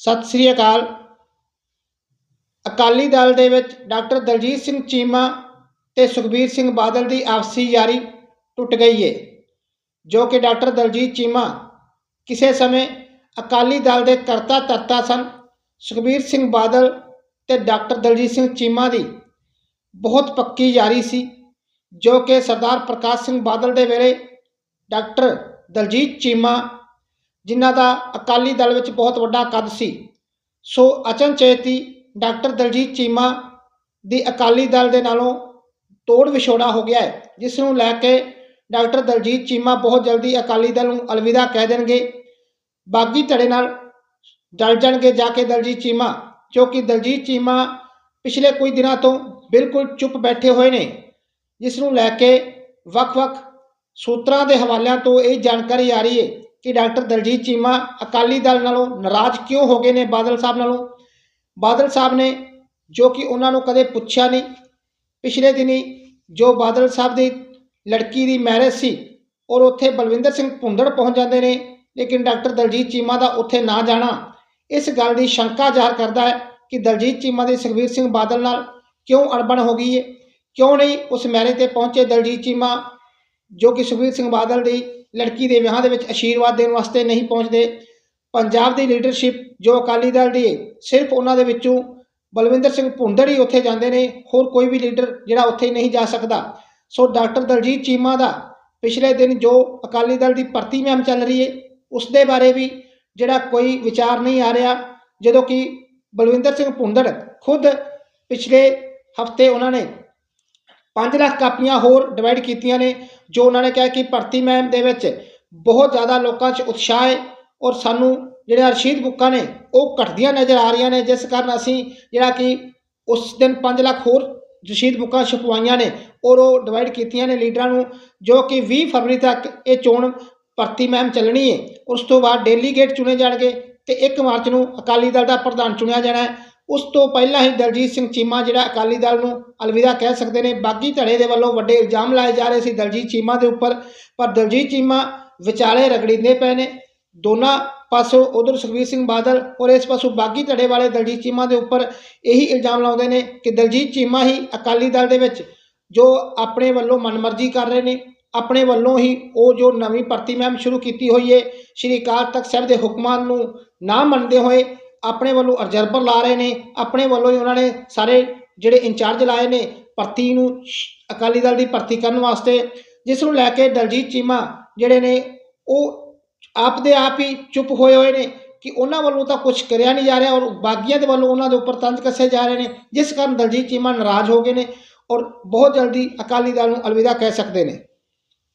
ਸਤਿ ਸ੍ਰੀ ਅਕਾਲ। ਅਕਾਲੀ ਦਲ ਦੇ ਵਿੱਚ ਡਾਕਟਰ ਦਲਜੀਤ ਸਿੰਘ ਚੀਮਾ ਤੇ ਸੁਖਬੀਰ ਸਿੰਘ ਬਾਦਲ ਦੀ ਆਪਸੀ ਯਾਰੀ ਟੁੱਟ ਗਈ ਹੈ ਜੋ ਕਿ ਡਾਕਟਰ ਦਲਜੀਤ ਚੀਮਾ ਕਿਸੇ ਸਮੇਂ ਅਕਾਲੀ ਦਲ ਦੇ ਕਰਤਾ ਧਰਤਾ ਸਨ। ਸੁਖਬੀਰ ਸਿੰਘ ਬਾਦਲ ਤੇ ਡਾਕਟਰ ਦਲਜੀਤ ਸਿੰਘ ਚੀਮਾ ਦੀ ਬਹੁਤ ਪੱਕੀ ਯਾਰੀ ਸੀ, ਜੋ ਕਿ ਸਰਦਾਰ ਪ੍ਰਕਾਸ਼ ਸਿੰਘ ਬਾਦਲ ਦੇ ਵੇਲੇ ਡਾਕਟਰ ਦਲਜੀਤ ਚੀਮਾ ਜਿਨ੍ਹਾਂ ਦਾ ਅਕਾਲੀ ਦਲ ਵਿੱਚ ਬਹੁਤ ਵੱਡਾ ਕੱਦ ਸੀ। ਸੋ ਅਚਨਚੇਤੀ ਡਾਕਟਰ ਦਲਜੀਤ ਚੀਮਾ ਦੀ ਅਕਾਲੀ ਦਲ ਦੇ ਨਾਲੋਂ ਤੋੜ ਵਿਛੋੜਾ ਹੋ ਗਿਆ ਹੈ, ਜਿਸ ਨੂੰ ਲੈ ਕੇ ਡਾਕਟਰ ਦਲਜੀਤ ਚੀਮਾ ਬਹੁਤ ਜਲਦੀ ਅਕਾਲੀ ਦਲ ਨੂੰ ਅਲਵਿਦਾ ਕਹਿ ਦੇਣਗੇ। ਬਾਗੀ ਧੜੇ ਨਾਲ ਜਲ ਜਾਣਗੇ ਜਾ ਕੇ ਦਲਜੀਤ ਚੀਮਾ, ਕਿਉਂਕਿ ਦਲਜੀਤ ਚੀਮਾ ਪਿਛਲੇ ਕੁਝ ਦਿਨਾਂ ਤੋਂ ਬਿਲਕੁਲ ਚੁੱਪ ਬੈਠੇ ਹੋਏ ਨੇ, ਜਿਸ ਨੂੰ ਲੈ ਕੇ ਵੱਖ-ਵੱਖ ਸੂਤਰਾਂ ਦੇ ਹਵਾਲਿਆਂ ਤੋਂ ਇਹ ਜਾਣਕਾਰੀ ਆ ਰਹੀ ਹੈ ਕਿ ਡਾਕਟਰ ਦਲਜੀਤ ਚੀਮਾ ਅਕਾਲੀ ਦਲ ਨਾਲੋਂ ਨਾਰਾਜ਼ ਕਿਉਂ ਹੋ ਗਏ ਨੇ ਬਾਦਲ ਸਾਹਿਬ ਨਾਲੋਂ? ਬਾਦਲ ਸਾਹਿਬ ਨੇ ਜੋ ਕਿ ਉਹਨਾਂ ਨੂੰ ਕਦੇ ਪੁੱਛਿਆ ਨਹੀਂ, ਪਿਛਲੇ ਦਿਨੀ ਜੋ ਬਾਦਲ ਸਾਹਿਬ ਦੀ ਲੜਕੀ ਦੀ ਮੈਰਿਜ ਸੀ, ਔਰ ਉੱਥੇ ਬਲਵਿੰਦਰ ਸਿੰਘ ਭੁੰਦੜ ਪਹੁੰਚ ਜਾਂਦੇ ਨੇ, ਲੇਕਿਨ ਡਾਕਟਰ ਦਲਜੀਤ ਚੀਮਾ ਦਾ ਉੱਥੇ ਨਾ ਜਾਣਾ ਇਸ ਗੱਲ ਦੀ ਸ਼ੰਕਾ ਜ਼ਾਹਰ ਕਰਦਾ ਹੈ ਕਿ ਦਲਜੀਤ ਚੀਮਾ ਦੀ ਸੁਖਬੀਰ ਸਿੰਘ ਬਾਦਲ ਨਾਲ ਕਿਉਂ ਅਣਬਣ ਹੋ ਗਈ ਹੈ ਕਿਉਂ ਨਹੀਂ ਉਸ ਮੈਰਿਜ ਤੇ ਪਹੁੰਚੇ ਦਲਜੀਤ ਚੀਮਾ ਜੋ ਕਿ ਸੁਖਬੀਰ ਸਿੰਘ ਬਾਦਲ ਦੀ ਲੜਕੀ ਦੇ ਵਿਆਹ ਦੇ ਵਿੱਚ ਅਸ਼ੀਰਵਾਦ ਦੇਣ ਵਾਸਤੇ ਨਹੀਂ ਪਹੁੰਚਦੇ। ਪੰਜਾਬ ਦੀ ਲੀਡਰਸ਼ਿਪ ਜੋ ਅਕਾਲੀ ਦਲ ਦੀ ਹੈ ਸਿਰਫ ਉਹਨਾਂ ਦੇ ਵਿੱਚੋਂ ਬਲਵਿੰਦਰ ਸਿੰਘ ਭੁੰਦੜ ਹੀ ਉੱਥੇ ਜਾਂਦੇ ਨੇ, ਹੋਰ ਕੋਈ ਵੀ ਲੀਡਰ ਜਿਹੜਾ ਉੱਥੇ ਨਹੀਂ ਜਾ ਸਕਦਾ। ਸੋ ਡਾਕਟਰ ਦਲਜੀਤ ਚੀਮਾ ਦਾ ਪਿਛਲੇ ਦਿਨ ਜੋ ਅਕਾਲੀ ਦਲ ਦੀ ਭਰਤੀ ਮੁਹਿੰਮ ਚੱਲ ਰਹੀ ਹੈ ਉਸ ਦੇ ਬਾਰੇ ਵੀ ਜਿਹੜਾ ਕੋਈ ਵਿਚਾਰ ਨਹੀਂ ਆ ਰਿਹਾ, ਜਦੋਂ ਕਿ ਬਲਵਿੰਦਰ ਸਿੰਘ ਭੁੰਦੜ ਖੁਦ ਪਿਛਲੇ ਹਫ਼ਤੇ ਉਹਨਾਂ ਨੇ 5 ਲੱਖ ਕਾਪੀਆਂ ਹੋਰ ਡਿਵਾਈਡ ਕੀਤੀਆਂ ਨੇ, ਜੋ ਉਹਨਾਂ ਨੇ ਕਿਹਾ ਕਿ ਭਰਤੀ ਮੁਹਿੰਮ ਦੇ ਵਿੱਚ ਬਹੁਤ ਜ਼ਿਆਦਾ ਲੋਕਾਂ 'ਚ ਉਤਸ਼ਾਹ ਹੈ ਔਰ ਸਾਨੂੰ ਜਿਹੜੇ ਰਸ਼ੀਦ ਬੁੱਕਾਂ ਨੇ, ਉਹ ਘਟਦੀਆਂ ਨਜ਼ਰ ਆ ਰਹੀਆਂ ਨੇ, ਜਿਸ ਕਾਰਨ ਅਸੀਂ ਜਿਹੜਾ ਕਿ ਉਸ ਦਿਨ 5 ਲੱਖ ਹੋਰ ਰਸ਼ੀਦ ਬੁੱਕਾਂ ਛਪਵਾਈਆਂ ਨੇ ਔਰ ਉਹ ਡਿਵਾਈਡ ਕੀਤੀਆਂ ਨੇ ਲੀਡਰਾਂ ਨੂੰ, ਜੋ ਕਿ 20 ਫਰਵਰੀ ਤੱਕ ਇਹ ਚੋਣ ਭਰਤੀ ਮਹਿਮ ਚੱਲਣੀ ਹੈ। ਉਸ ਤੋਂ ਬਾਅਦ ਡੈਲੀਗੇਟ ਚੁਣੇ ਜਾਣਗੇ ਤੇ 1 ਮਾਰਚ ਨੂੰ ਅਕਾਲੀ ਦਲ ਦਾ ਪ੍ਰਧਾਨ ਚੁਣਿਆ ਜਾਣਾ ਹੈ। ਉਸ ਤੋਂ ਪਹਿਲਾਂ ਹੀ ਦਲਜੀਤ ਸਿੰਘ ਚੀਮਾ, ਜਿਹੜਾ ਅਕਾਲੀ ਦਲ ਨੂੰ ਅਲਵਿਦਾ ਕਹਿ ਸਕਦੇ ਨੇ, ਬਾਗੀ ਧੜੇ ਦੇ ਵੱਲੋਂ ਵੱਡੇ ਇਲਜ਼ਾਮ ਲਾਏ ਜਾ ਰਹੇ ਸੀ ਦਲਜੀਤ ਚੀਮਾ ਦੇ ਉੱਪਰ, ਪਰ ਦਲਜੀਤ ਚੀਮਾ ਵਿਚਾਲੇ ਰਗੜੀਂਦੇ ਪਏ ਨੇ। ਦੋਨਾਂ ਪਾਸੋਂ ਉਧਰ ਸੁਖਬੀਰ ਸਿੰਘ ਬਾਦਲ ਔਰ ਇਸ ਪਾਸੋਂ ਬਾਗੀ ਧੜੇ ਵਾਲੇ ਦਲਜੀਤ ਚੀਮਾ ਦੇ ਉੱਪਰ ਇਹੀ ਇਲਜ਼ਾਮ ਲਾਉਂਦੇ ਨੇ ਕਿ ਦਲਜੀਤ ਚੀਮਾ ਹੀ ਅਕਾਲੀ ਦਲ ਦੇ ਵਿੱਚ ਜੋ ਆਪਣੇ ਵੱਲੋਂ ਮਨਮਰਜ਼ੀ ਕਰ ਰਹੇ ਨੇ, ਆਪਣੇ ਵੱਲੋਂ ਹੀ ਉਹ ਜੋ ਨਵੀਂ ਭਰਤੀ ਮਹਿਮ ਸ਼ੁਰੂ ਕੀਤੀ ਹੋਈ ਹੈ ਸ਼੍ਰੀ ਅਕਾਲ ਤਖਤ ਸਾਹਿਬ ਦੇ ਹੁਕਮਾਂ ਨੂੰ ਨਾ ਮੰਨਦੇ ਹੋਏ ਆਪਣੇ ਵੱਲੋਂ ਅਬਜ਼ਰਵਰ ਲਾ ਰਹੇ ਨੇ, ਆਪਣੇ ਵੱਲੋਂ ਹੀ ਉਹਨਾਂ ਨੇ ਸਾਰੇ ਜਿਹੜੇ ਇੰਚਾਰਜ ਲਾਏ ਨੇ, ਭਰਤੀ ਨੂੰ ਅਕਾਲੀ ਦਲ ਦੀ ਭਰਤੀ ਕਰਨ ਵਾਸਤੇ, ਜਿਸ ਨੂੰ ਲੈ ਕੇ ਦਲਜੀਤ ਚੀਮਾ ਜਿਹੜੇ ਨੇ, ਉਹ ਆਪ ਦੇ ਆਪ ਹੀ ਚੁੱਪ ਹੋਏ ਹੋਏ ਨੇ ਕਿ ਉਹਨਾਂ ਵੱਲੋਂ ਤਾਂ ਕੁਝ ਕਰਿਆ ਨਹੀਂ ਜਾ ਰਿਹਾ ਔਰ ਬਾਗੀਆਂ ਦੇ ਵੱਲੋਂ ਉਹਨਾਂ ਦੇ ਉੱਪਰ ਤੰਜ ਕੱਸੇ ਜਾ ਰਹੇ ਨੇ, ਜਿਸ ਕਾਰਨ ਦਲਜੀਤ ਚੀਮਾ ਨਾਰਾਜ਼ ਹੋ ਗਏ ਨੇ ਔਰ ਬਹੁਤ ਜਲਦੀ ਅਕਾਲੀ ਦਲ ਨੂੰ ਅਲਵਿਦਾ ਕਹਿ ਸਕਦੇ ਨੇ।